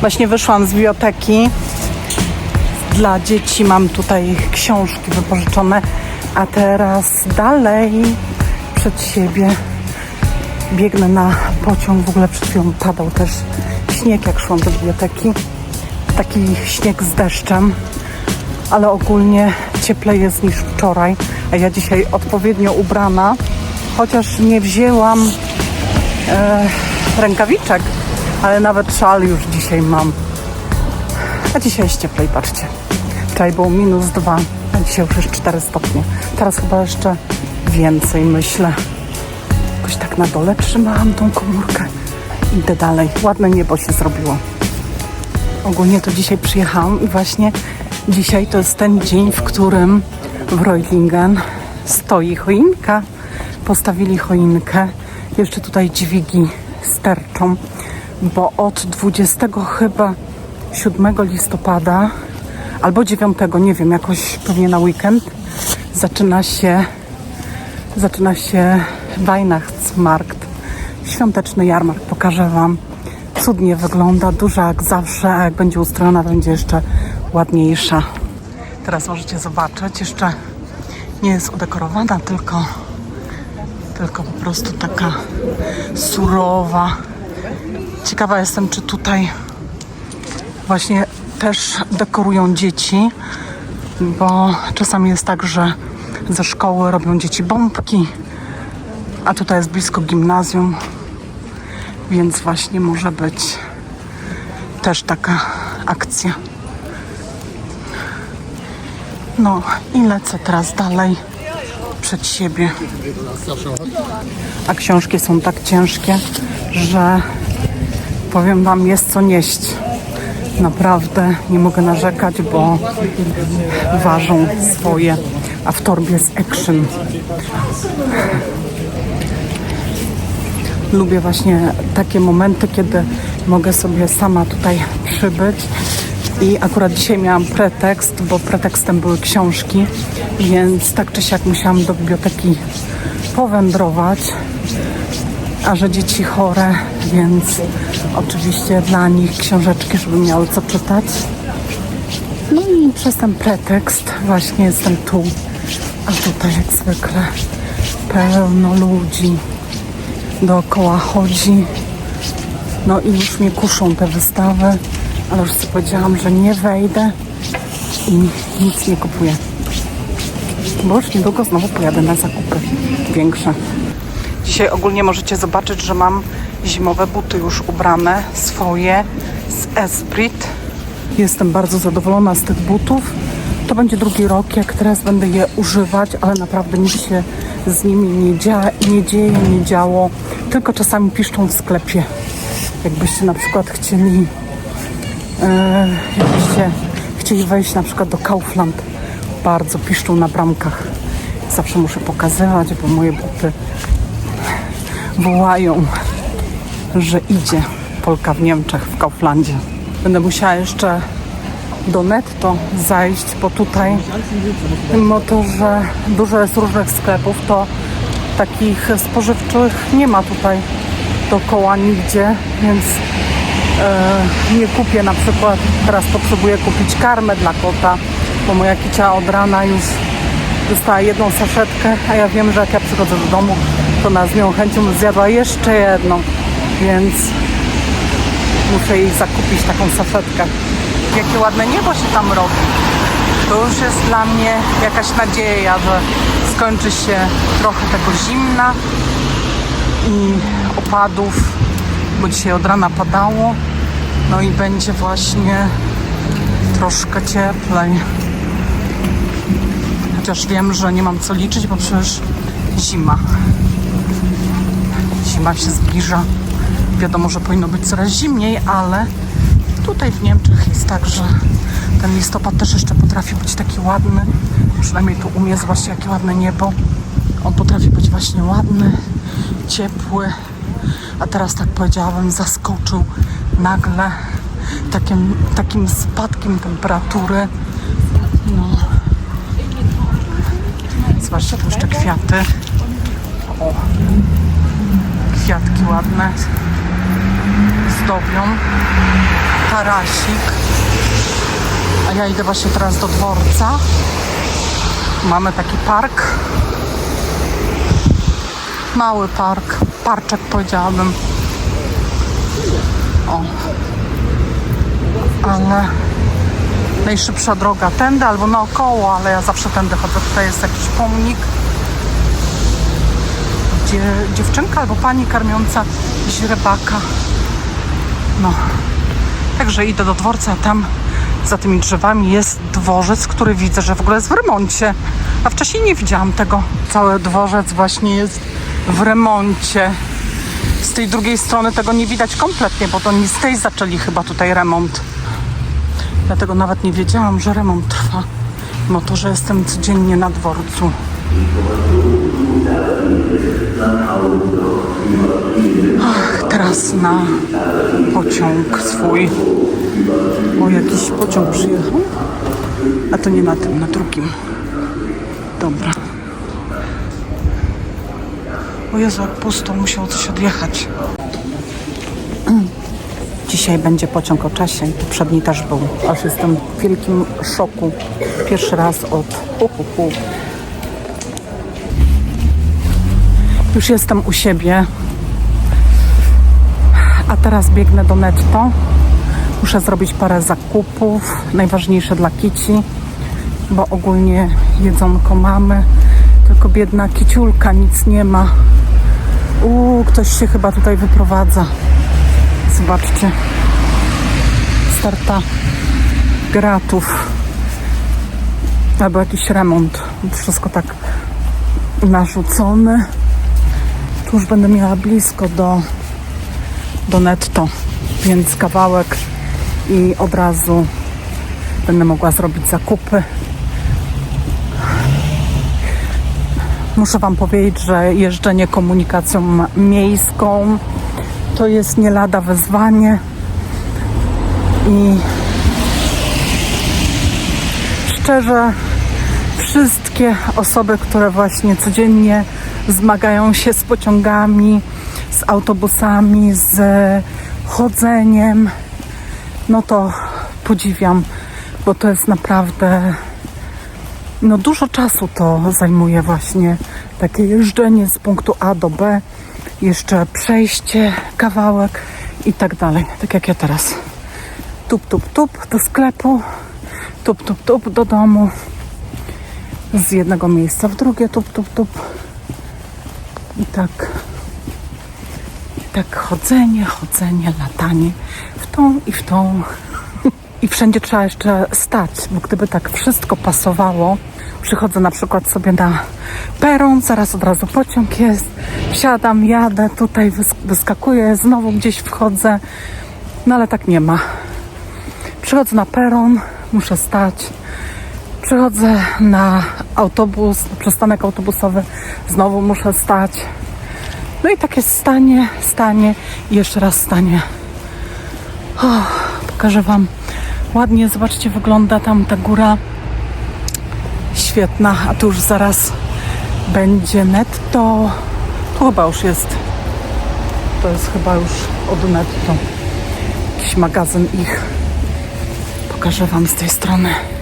Właśnie wyszłam z biblioteki. Dla dzieci mam tutaj książki wypożyczone, a teraz dalej przed siebie biegnę na pociąg. W ogóle przed chwilą padał też śnieg, jak szłam do biblioteki. Taki śnieg z deszczem, ale ogólnie cieplej jest niż wczoraj, a ja dzisiaj odpowiednio ubrana, chociaż nie wzięłam e, rękawiczek, ale nawet szal już dzisiaj mam. A dzisiaj jest cieplej, patrzcie. Wczoraj było minus dwa, a dzisiaj już jest 4 stopnie. Teraz chyba jeszcze więcej, myślę. Jakoś tak na dole trzymałam tą komórkę. Idę dalej. Ładne niebo się zrobiło. Ogólnie to dzisiaj przyjechałam i właśnie dzisiaj to jest ten dzień, w którym w Reutlingen stoi choinka. Postawili choinkę. Jeszcze tutaj dźwigi sterczą, bo od 20 chyba 7 listopada albo 9, nie wiem, jakoś pewnie na weekend zaczyna się zaczyna się Weihnachtsmarkt, świąteczny jarmark. Pokażę Wam. Cudnie wygląda, duża jak zawsze, a jak będzie ustrojona, będzie jeszcze ładniejsza. Teraz możecie zobaczyć, jeszcze nie jest udekorowana, tylko, tylko po prostu taka surowa. Ciekawa jestem, czy tutaj właśnie też dekorują dzieci, bo czasami jest tak, że ze szkoły robią dzieci bombki, a tutaj jest blisko gimnazjum, więc właśnie może być też taka akcja. No i lecę teraz dalej przed siebie. A książki są tak ciężkie, że powiem Wam, jest co nieść. Naprawdę nie mogę narzekać, bo ważą swoje, a w torbie z action. Lubię właśnie takie momenty, kiedy mogę sobie sama tutaj przybyć. I akurat dzisiaj miałam pretekst, bo pretekstem były książki, więc tak czy siak musiałam do biblioteki powędrować. A że dzieci chore, więc oczywiście dla nich książeczki, żeby miały co czytać. No i przez ten pretekst właśnie jestem tu. A tutaj jak zwykle pełno ludzi dookoła chodzi. No i już mnie kuszą te wystawy, ale już sobie powiedziałam, że nie wejdę i nic nie kupuję. Bo już niedługo znowu pojadę na zakupy większe. Dzisiaj ogólnie możecie zobaczyć, że mam zimowe buty już ubrane, swoje z Esprit. Jestem bardzo zadowolona z tych butów. To będzie drugi rok, jak teraz będę je używać, ale naprawdę nic się z nimi nie, dzia- nie dzieje, nie działo. Tylko czasami piszczą w sklepie. Jakbyście na przykład chcieli, e, jakbyście chcieli wejść na przykład do Kaufland, bardzo piszczą na bramkach. Zawsze muszę pokazywać, bo moje buty wołają, że idzie Polka w Niemczech, w Kauflandzie. Będę musiała jeszcze do netto zajść, bo tutaj, mimo to, że dużo jest różnych sklepów, to takich spożywczych nie ma tutaj dookoła nigdzie, więc e, nie kupię na przykład, teraz potrzebuję kupić karmę dla kota, bo moja kicia od rana już dostała jedną saszetkę, a ja wiem, że jak ja przychodzę do domu, to ona z nią chęcią zjadła jeszcze jedną, więc muszę jej zakupić taką saszetkę. Jakie ładne niebo się tam robi. To już jest dla mnie jakaś nadzieja, że skończy się trochę tego zimna i opadów, bo dzisiaj od rana padało. No i będzie właśnie troszkę cieplej. Chociaż wiem, że nie mam co liczyć, bo przecież zima. Zima się zbliża. Wiadomo, że powinno być coraz zimniej, ale tutaj w Niemczech jest tak, że ten listopad też jeszcze potrafi być taki ładny. Przynajmniej tu u mnie, zobaczcie jakie ładne niebo. On potrafi być właśnie ładny, ciepły. A teraz tak powiedziałabym, zaskoczył nagle takim, takim spadkiem temperatury. No. Zobaczcie, tu jeszcze kwiaty. O, kwiatki ładne zdobią. tarasik. A ja idę właśnie teraz do dworca. Mamy taki park. Mały park. Parczek powiedziałabym. O. Ale najszybsza droga tędy albo naokoło, ale ja zawsze tędy chodzę. Tutaj jest jakiś pomnik. Gdzie dziewczynka albo pani karmiąca źrebaka. No. Także idę do dworca, a tam za tymi drzewami jest dworzec, który widzę, że w ogóle jest w remoncie. A wcześniej nie widziałam tego. Cały dworzec właśnie jest w remoncie. Z tej drugiej strony tego nie widać kompletnie, bo to nie z tej zaczęli chyba tutaj remont. Dlatego nawet nie wiedziałam, że remont trwa. No to, że jestem codziennie na dworcu. Ach, teraz na pociąg swój. O, jakiś pociąg przyjechał. A to nie na tym, na drugim. Dobra. O Jezu, jak pusto, musiał coś odjechać. Dzisiaj będzie pociąg o czasie. Poprzedni też był. Aż jestem w wielkim szoku. Pierwszy raz od hu. Już jestem u siebie. A teraz biegnę do netto. Muszę zrobić parę zakupów. Najważniejsze dla kici, bo ogólnie jedzonko mamy. Tylko biedna kiciulka nic nie ma. Uuu, ktoś się chyba tutaj wyprowadza. Zobaczcie. Starta gratów. Albo jakiś remont. Wszystko tak narzucone. Tu już będę miała blisko do, do netto, więc kawałek i od razu będę mogła zrobić zakupy. Muszę Wam powiedzieć, że jeżdżenie komunikacją miejską to jest nie lada wyzwanie i szczerze wszystkie osoby, które właśnie codziennie zmagają się z pociągami, z autobusami, z chodzeniem, no to podziwiam, bo to jest naprawdę no dużo czasu to zajmuje właśnie takie jeżdżenie z punktu A do B, jeszcze przejście, kawałek i tak dalej. Tak jak ja teraz. Tup, tup, tup do sklepu, tup, tup, tup do domu. Z jednego miejsca w drugie, tup, tup, tup. I tak, tak chodzenie, chodzenie, latanie w tą i w tą. I wszędzie trzeba jeszcze stać, bo gdyby tak wszystko pasowało, przychodzę na przykład sobie na peron, zaraz od razu pociąg jest, wsiadam, jadę, tutaj wys- wyskakuję, znowu gdzieś wchodzę, no ale tak nie ma. Przychodzę na peron, muszę stać, przychodzę na autobus, przystanek autobusowy, znowu muszę stać. No i takie stanie, stanie i jeszcze raz stanie. Pokażę Wam. Ładnie, zobaczcie, wygląda tam ta góra. Świetna, a tu już zaraz będzie netto. Tu chyba już jest. To jest chyba już od netto. Jakiś magazyn ich. Pokażę Wam z tej strony.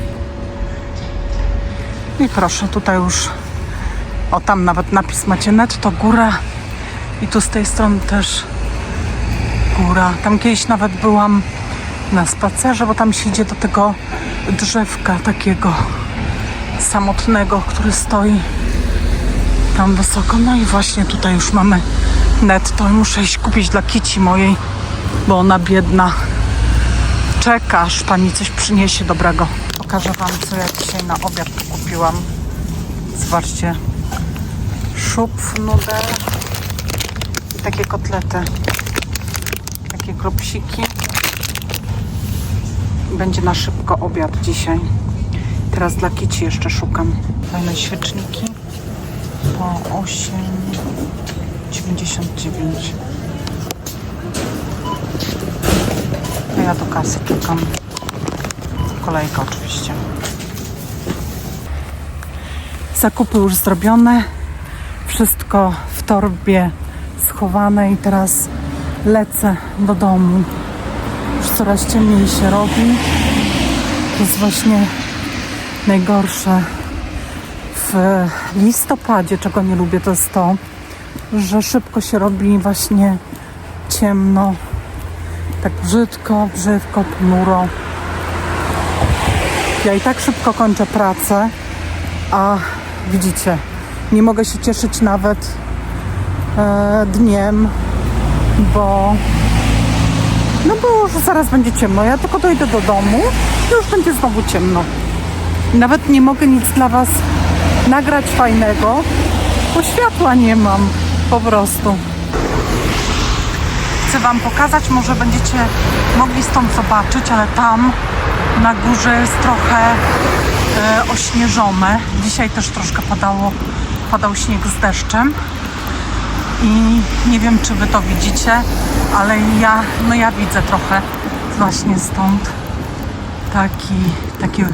I proszę, tutaj już. O, tam nawet napis macie netto, góra. I tu z tej strony też góra. Tam kiedyś nawet byłam na spacerze, bo tam się idzie do tego drzewka takiego samotnego, który stoi tam wysoko. No i właśnie tutaj już mamy netto muszę iść kupić dla kici mojej, bo ona biedna. Czeka, aż pani coś przyniesie dobrego. Pokażę wam, co ja dzisiaj na obiad kupiłam. Zobaczcie. Szup, nudel i takie kotlety. Takie kropsiki. Będzie na szybko obiad dzisiaj. Teraz dla kici jeszcze szukam. Fajne świeczniki po 8,99. A ja do kasy czekam. Kolejka oczywiście. Zakupy już zrobione. Wszystko w torbie schowane i teraz lecę do domu. Już coraz ciemniej się robi. To jest właśnie najgorsze w listopadzie, czego nie lubię, to jest to, że szybko się robi właśnie ciemno. Tak brzydko, brzydko, ponuro. Ja i tak szybko kończę pracę, a widzicie, nie mogę się cieszyć nawet e, dniem, bo no bo już zaraz będzie ciemno. Ja tylko dojdę do domu i już będzie znowu ciemno. Nawet nie mogę nic dla Was nagrać fajnego, bo światła nie mam po prostu. Chcę Wam pokazać, może będziecie mogli stąd zobaczyć, ale tam na górze jest trochę e, ośnieżone. Dzisiaj też troszkę padało, padał śnieg z deszczem i nie wiem, czy wy to widzicie, ale ja, no ja widzę trochę właśnie stąd taki, takie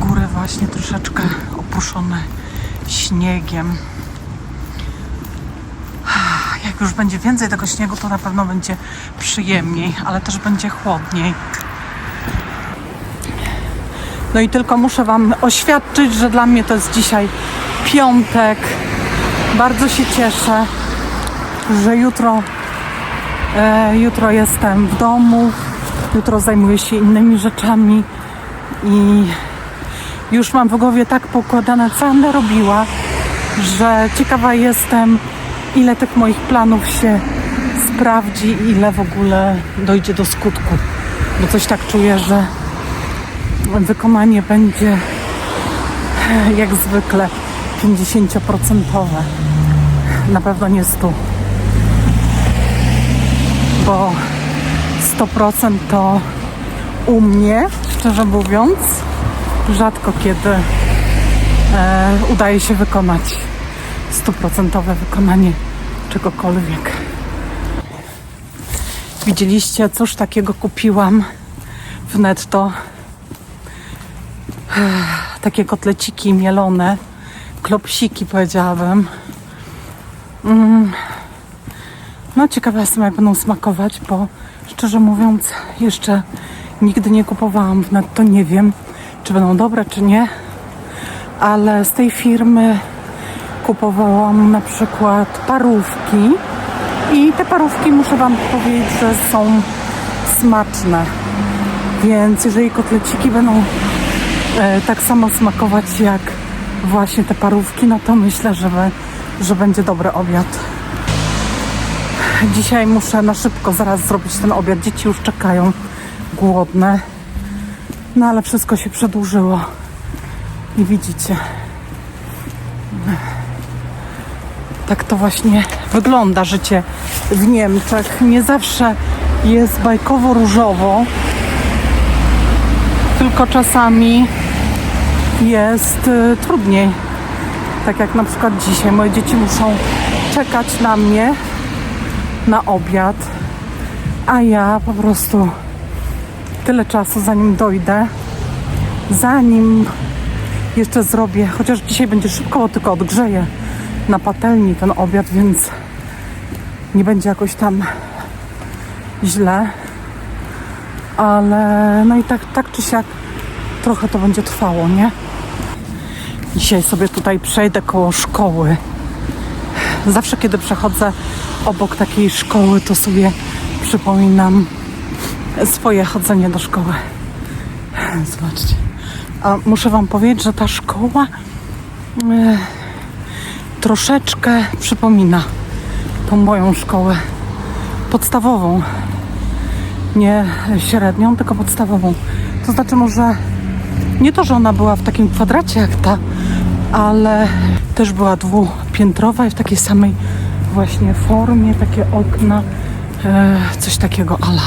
góry właśnie troszeczkę opuszczone śniegiem. Jak już będzie więcej tego śniegu, to na pewno będzie przyjemniej, ale też będzie chłodniej. No i tylko muszę Wam oświadczyć, że dla mnie to jest dzisiaj piątek. Bardzo się cieszę, że jutro, e, jutro jestem w domu. Jutro zajmuję się innymi rzeczami i już mam w głowie tak pokładane, co będę robiła, że ciekawa jestem, ile tych moich planów się sprawdzi, ile w ogóle dojdzie do skutku. Bo coś tak czuję, że wykonanie będzie e, jak zwykle 50%. Na pewno nie 100. Bo 100% to u mnie, szczerze mówiąc, rzadko kiedy e, udaje się wykonać stuprocentowe wykonanie czegokolwiek. Widzieliście, cóż takiego kupiłam w netto. Takie kotleciki mielone, klopsiki powiedziałabym. Mm. No ciekawa jestem jak będą smakować, bo szczerze mówiąc jeszcze nigdy nie kupowałam w netto, nie wiem czy będą dobre czy nie, ale z tej firmy kupowałam na przykład parówki i te parówki muszę Wam powiedzieć, że są smaczne. Więc jeżeli kotleciki będą tak samo smakować jak właśnie te parówki, no to myślę, że, że będzie dobry obiad. Dzisiaj muszę na szybko zaraz zrobić ten obiad. Dzieci już czekają głodne. No ale wszystko się przedłużyło. I widzicie. Tak to właśnie wygląda życie w Niemczech. Nie zawsze jest bajkowo różowo, tylko czasami jest y, trudniej. Tak jak na przykład dzisiaj. Moje dzieci muszą czekać na mnie na obiad, a ja po prostu tyle czasu zanim dojdę, zanim jeszcze zrobię, chociaż dzisiaj będzie szybko, bo tylko odgrzeję na patelni ten obiad, więc nie będzie jakoś tam źle. Ale no i tak, tak czy siak trochę to będzie trwało, nie? Dzisiaj sobie tutaj przejdę koło szkoły. Zawsze kiedy przechodzę obok takiej szkoły, to sobie przypominam swoje chodzenie do szkoły. Zobaczcie. A muszę Wam powiedzieć, że ta szkoła e, troszeczkę przypomina tą moją szkołę podstawową. Nie średnią, tylko podstawową. To znaczy może nie to, że ona była w takim kwadracie jak ta, ale też była dwupiętrowa i w takiej samej właśnie formie, takie okna, e, coś takiego ala.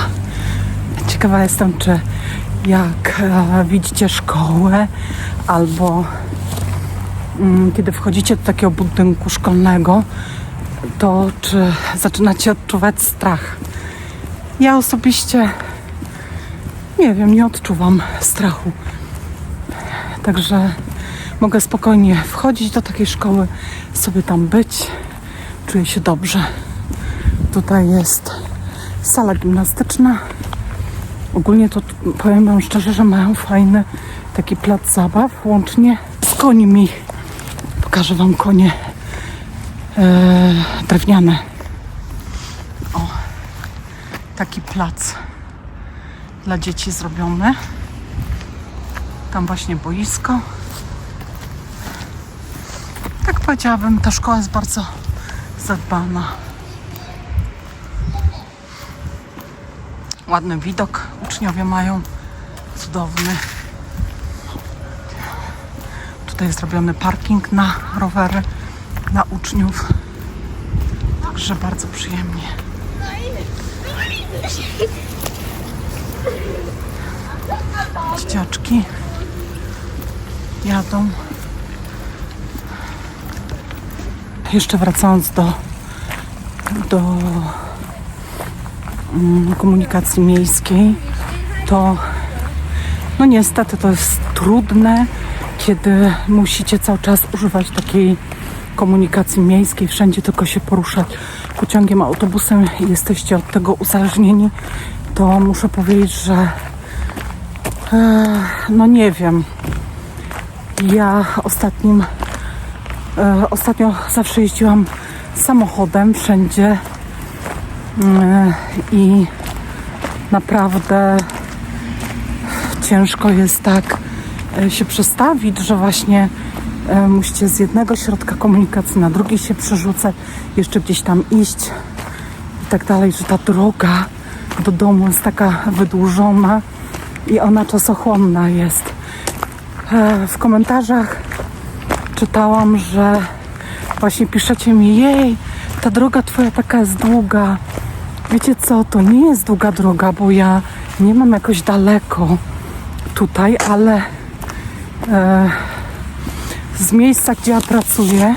Ciekawa jestem, czy jak e, widzicie szkołę albo mm, kiedy wchodzicie do takiego budynku szkolnego, to czy zaczynacie odczuwać strach? Ja osobiście nie wiem, nie odczuwam strachu. Także mogę spokojnie wchodzić do takiej szkoły, sobie tam być. Czuję się dobrze. Tutaj jest sala gimnastyczna. Ogólnie to powiem Wam szczerze, że mają fajny taki plac zabaw, łącznie z końmi. Pokażę Wam konie e, drewniane. O, taki plac dla dzieci zrobiony. Tam właśnie boisko. Powiedziałabym, ta szkoła jest bardzo zadbana. Ładny widok uczniowie mają. Cudowny. Tutaj jest zrobiony parking na rowery dla uczniów. Także bardzo przyjemnie. Dzieciaczki jadą. Jeszcze wracając do, do mm, komunikacji miejskiej, to no niestety to jest trudne, kiedy musicie cały czas używać takiej komunikacji miejskiej, wszędzie tylko się poruszać pociągiem, autobusem i jesteście od tego uzależnieni, to muszę powiedzieć, że e, no nie wiem. Ja ostatnim ostatnio zawsze jeździłam samochodem wszędzie e, i naprawdę ciężko jest tak e, się przestawić, że właśnie e, musicie z jednego środka komunikacji na drugi się przerzucać, jeszcze gdzieś tam iść i tak dalej, że ta droga do domu jest taka wydłużona i ona czasochłonna jest. E, W komentarzach czytałam, że właśnie piszecie mi, jej, ta droga twoja taka jest długa. Wiecie co, to nie jest długa droga, bo ja nie mam jakoś daleko tutaj, ale e, z miejsca, gdzie ja pracuję,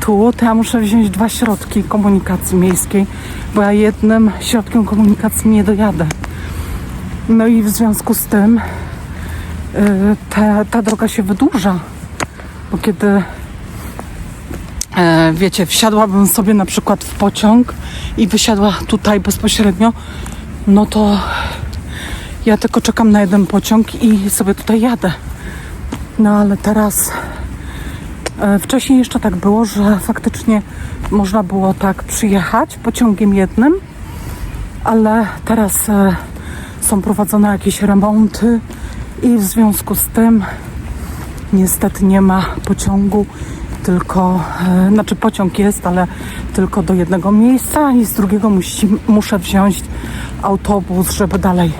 tu, to ja muszę wziąć dwa środki komunikacji miejskiej, bo ja jednym środkiem komunikacji nie dojadę. No i w związku z tym y, ta, ta droga się wydłuża, bo kiedy e, wiecie, wsiadłabym sobie na przykład w pociąg i wysiadła tutaj bezpośrednio, no to ja tylko czekam na jeden pociąg i sobie tutaj jadę. No ale teraz e, wcześniej jeszcze tak było, że faktycznie można było tak przyjechać pociągiem jednym, ale teraz e, są prowadzone jakieś remonty i w związku z tym niestety nie ma pociągu, tylko, e, znaczy pociąg jest, ale tylko do jednego miejsca i z drugiego musi, muszę wziąć autobus, żeby dalej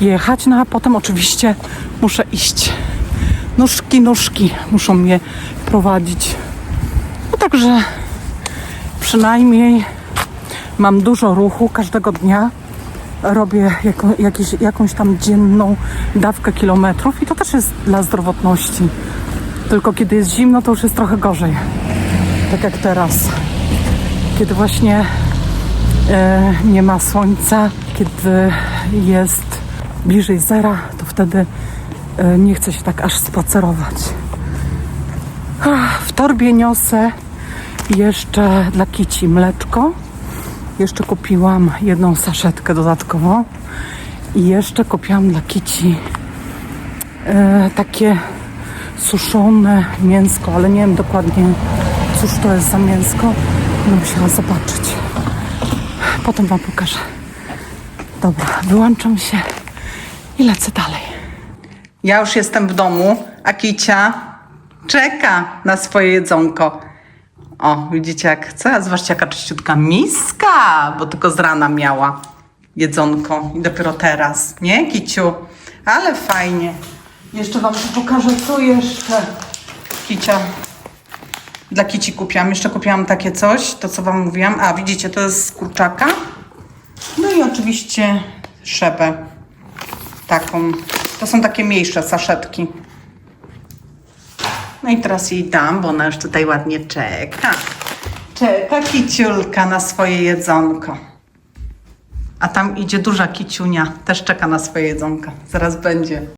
jechać, no a potem oczywiście muszę iść. Nóżki, nóżki muszą mnie prowadzić. No także przynajmniej mam dużo ruchu każdego dnia. Robię jako, jakąś tam dzienną dawkę kilometrów i to też jest dla zdrowotności. Tylko kiedy jest zimno, to już jest trochę gorzej. Tak jak teraz. Kiedy właśnie e, nie ma słońca, kiedy jest bliżej zera, to wtedy e, nie chce się tak aż spacerować. W torbie niosę jeszcze dla kici mleczko. Jeszcze kupiłam jedną saszetkę dodatkową. I jeszcze kupiłam dla kici e, takie suszone mięsko, ale nie wiem dokładnie cóż to jest za mięsko. No musiałam zobaczyć. Potem wam pokażę. Dobra, wyłączam się i lecę dalej. Ja już jestem w domu, a Kicia czeka na swoje jedzonko. O, widzicie jak chce? Zobaczcie jaka czyściutka miska, bo tylko z rana miała jedzonko i dopiero teraz, nie Kiciu? Ale fajnie. Jeszcze wam pokażę, co jeszcze Kicia dla Kici kupiłam. Jeszcze kupiłam takie coś, to co wam mówiłam. A, widzicie, to jest z kurczaka. No i oczywiście szepę taką. To są takie mniejsze saszetki. No i teraz jej dam, bo ona już tutaj ładnie czeka. Czeka kiciulka na swoje jedzonko. A tam idzie duża kiciunia, też czeka na swoje jedzonko. Zaraz będzie.